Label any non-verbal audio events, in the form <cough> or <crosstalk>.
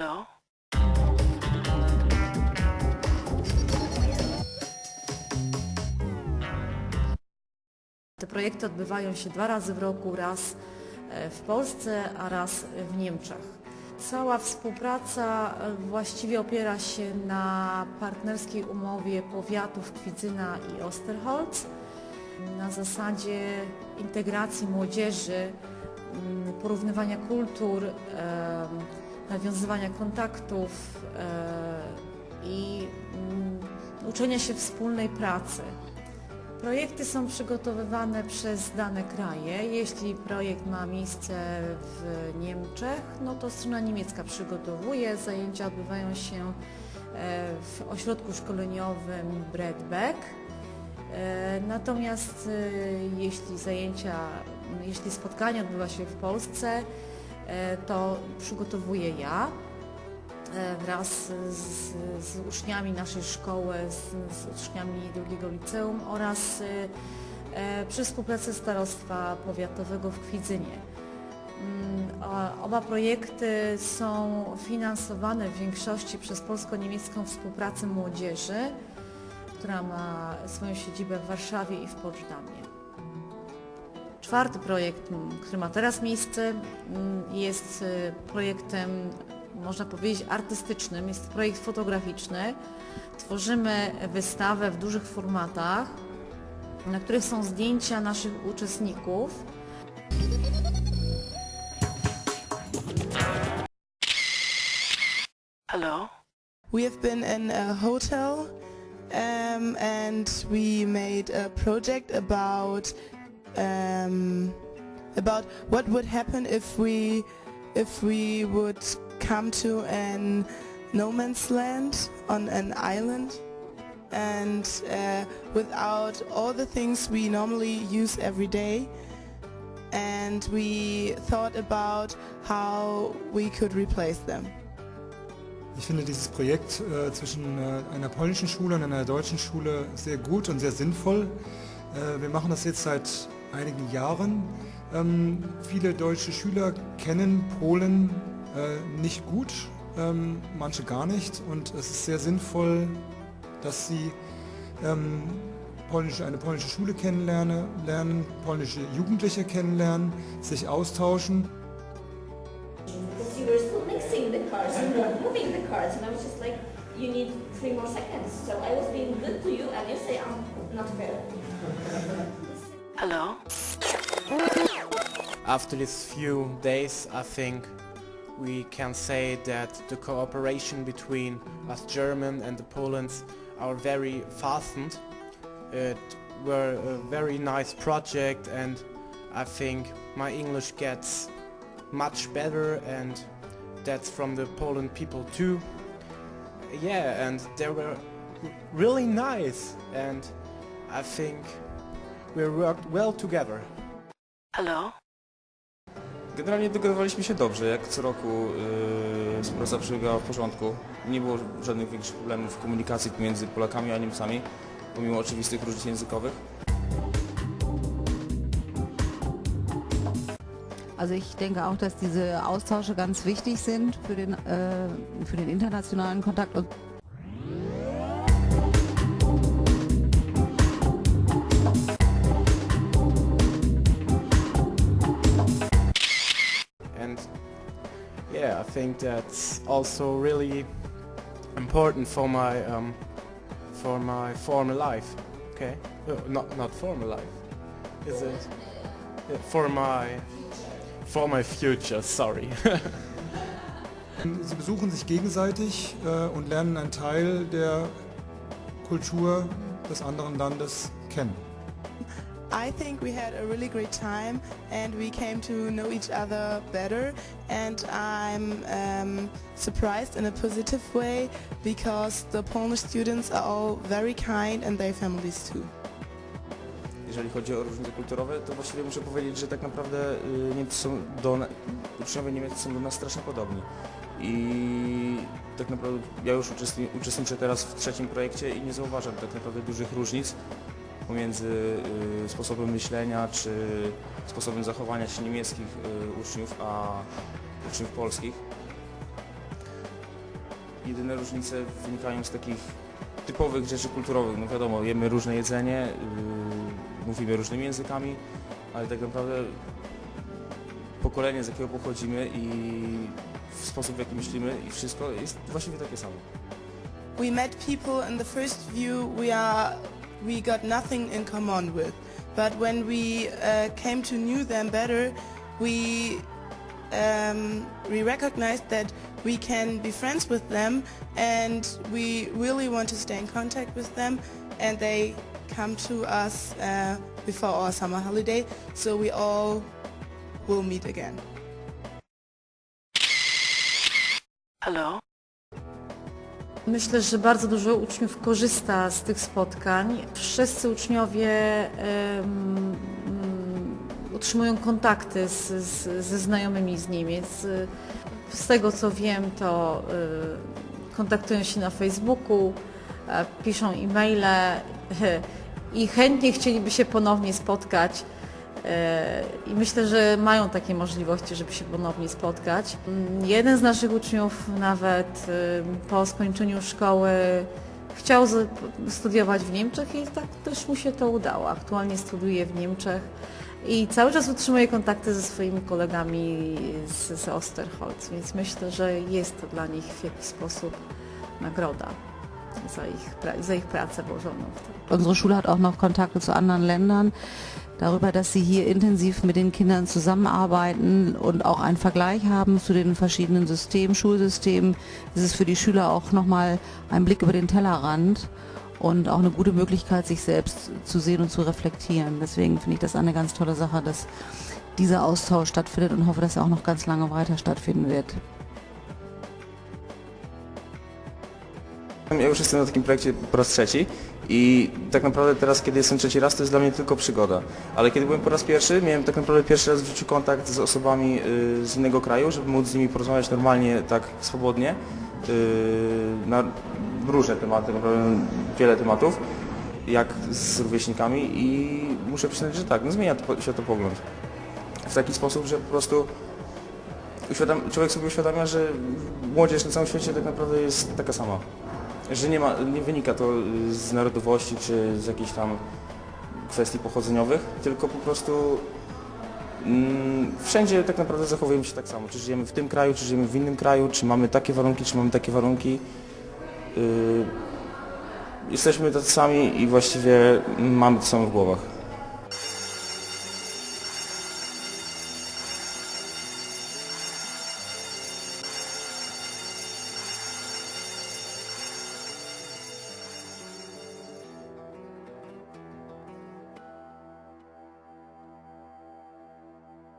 Hello? Te projekty odbywają się dwa razy w roku, raz e, w Polsce, a raz w Niemczech. Cała współpraca e, właściwie opiera się na partnerskiej umowie powiatów Kwidzyna i Osterholz na zasadzie integracji młodzieży, mm, porównywania kultur, nawiązywania kontaktów e, i mm, uczenia się wspólnej pracy. Projekty są przygotowywane przez dane kraje. Jeśli projekt ma miejsce w Niemczech, no to strona niemiecka przygotowuje. Zajęcia odbywają się e, w ośrodku szkoleniowym Bredbeck. E, Natomiast jeśli zajęcia, jeśli spotkanie odbywa się w Polsce, to przygotowuję ja e, wraz z, z uczniami naszej szkoły, z, z uczniami drugiego liceum oraz e, e, przy współpracy Starostwa Powiatowego w Kwidzynie. Mm, Oba projekty są finansowane w większości przez polsko-niemiecką współpracę młodzieży, która ma swoją siedzibę w Warszawie i w Poczdamie. Czwarty projekt, który ma teraz miejsce, jest y, projektem, można powiedzieć, artystycznym. Jest to projekt fotograficzny. Tworzymy wystawę w dużych formatach, na których są zdjęcia naszych uczestników. Hello? We have been in a hotel um, and we made a project about um, about what would happen if we if we would come to an no man's land on an island and uh, without all the things we normally use every day and we thought about how we could replace them. Ich finde dieses Projekt äh, zwischen äh, einer polnischen Schule und einer deutschen Schule sehr gut und sehr sinnvoll. Äh, wir machen das jetzt seit einigen Jahren. Ähm, viele deutsche Schüler kennen Polen äh, nicht gut, ähm, manche gar nicht und es ist sehr sinnvoll, dass sie ähm, polnische, eine polnische Schule kennenlernen, lernen, polnische Jugendliche kennenlernen, sich austauschen. you need three more seconds. So I was being good to you, and you say I'm not fair. Hello? After these few days, I think we can say that the cooperation between us German and the Polands are very fastened. It were a very nice project and I think my English gets much better and that's from the Poland people too. Yeah, and they were really nice and I think we worked well together. Hello? Generalnie dogadywaliśmy się dobrze, jak co roku yy, współpraca przebiegała w porządku. Nie było żadnych większych problemów w komunikacji pomiędzy Polakami a Niemcami, pomimo oczywistych różnic językowych. Also ich denke auch, dass diese Austausche ganz wichtig sind für den, äh, für den internationalen Kontakt. Think that's also really important for my um, for my former life. Okay, not not former life, is it? For my for my future. Sorry. <laughs> Sie besuchen sich gegenseitig äh, und lernen einen Teil der Kultur des anderen Landes kennen. <laughs> I think we had a really great time and we came to know each other better and I'm um, surprised in a positive way because the Polish students are all very kind and their families too. Jeżeli chodzi o różnice kulturowe, to właściwie muszę powiedzieć, że tak naprawdę y, Niemcy są do, uczniowie niemieccy są do nas strasznie podobni. I tak naprawdę ja już uczestni, uczestniczę teraz w trzecim projekcie i nie zauważam tak naprawdę dużych różnic pomiędzy y, sposobem myślenia czy sposobem zachowania się niemieckich y, uczniów a uczniów polskich. jedyne różnice wynikają z takich typowych rzeczy kulturowych. No wiadomo, jemy różne jedzenie, yy, mówimy różnymi językami, ale tak naprawdę pokolenie, z jakiego pochodzimy i sposób, w jaki myślimy i wszystko jest właściwie takie samo. We met people in the first view we are we got nothing in common with, but when we uh, came to know them better, we um, we recognized that we can be friends with them, and we really want to stay in contact with them, and they come to us uh, before our summer holiday, so we all will meet again. Hello? Myślę, że bardzo dużo uczniów korzysta z tych spotkań. Wszyscy uczniowie mm, utrzymują kontakty z, z, ze znajomymi z Niemiec. Z tego co wiem, to y, kontaktują się na Facebooku, e, piszą e-maile <laughs> i chętnie chcieliby się ponownie spotkać. E, I myślę, że mają takie możliwości, żeby się ponownie spotkać. Jeden z naszych uczniów nawet y, po skończeniu szkoły chciał studiować w Niemczech i tak też mu się to udało. Aktualnie studiuje w Niemczech i cały czas utrzymuje kontakty ze swoimi kolegami z Osterholz, więc myślę, że jest to dla nich w jakiś sposób nagroda ich, pra- za ich pracę włożoną w to. Unsere Schule hat auch noch Kontakte zu anderen Ländern, darüber, dass sie hier intensiv mit den Kindern zusammenarbeiten und auch einen Vergleich haben zu den verschiedenen Systemen, Schulsystemen. Es ist für die Schüler auch nochmal ein Blick über den Tellerrand und auch eine gute Möglichkeit, sich selbst zu sehen und zu reflektieren. Deswegen finde ich das eine ganz tolle Sache, dass dieser Austausch stattfindet und hoffe, dass er auch noch ganz lange weiter stattfinden wird. Ja już jestem na takim projekcie po raz trzeci i tak naprawdę teraz, kiedy jestem trzeci raz, to jest dla mnie tylko przygoda. Ale kiedy byłem po raz pierwszy, miałem tak naprawdę pierwszy raz w życiu kontakt z osobami y, z innego kraju, żeby móc z nimi porozmawiać normalnie, tak swobodnie, y, na różne tematy, naprawdę wiele tematów, jak z rówieśnikami i muszę przyznać, że tak, no zmienia to światopogląd. W taki sposób, że po prostu człowiek sobie uświadamia, że młodzież na całym świecie tak naprawdę jest taka sama. Że nie, ma, nie wynika to z narodowości czy z jakichś tam kwestii pochodzeniowych, tylko po prostu mm, wszędzie tak naprawdę zachowujemy się tak samo. Czy żyjemy w tym kraju, czy żyjemy w innym kraju, czy mamy takie warunki, czy mamy takie warunki. Y, jesteśmy tacy sami i właściwie mamy to samo w głowach.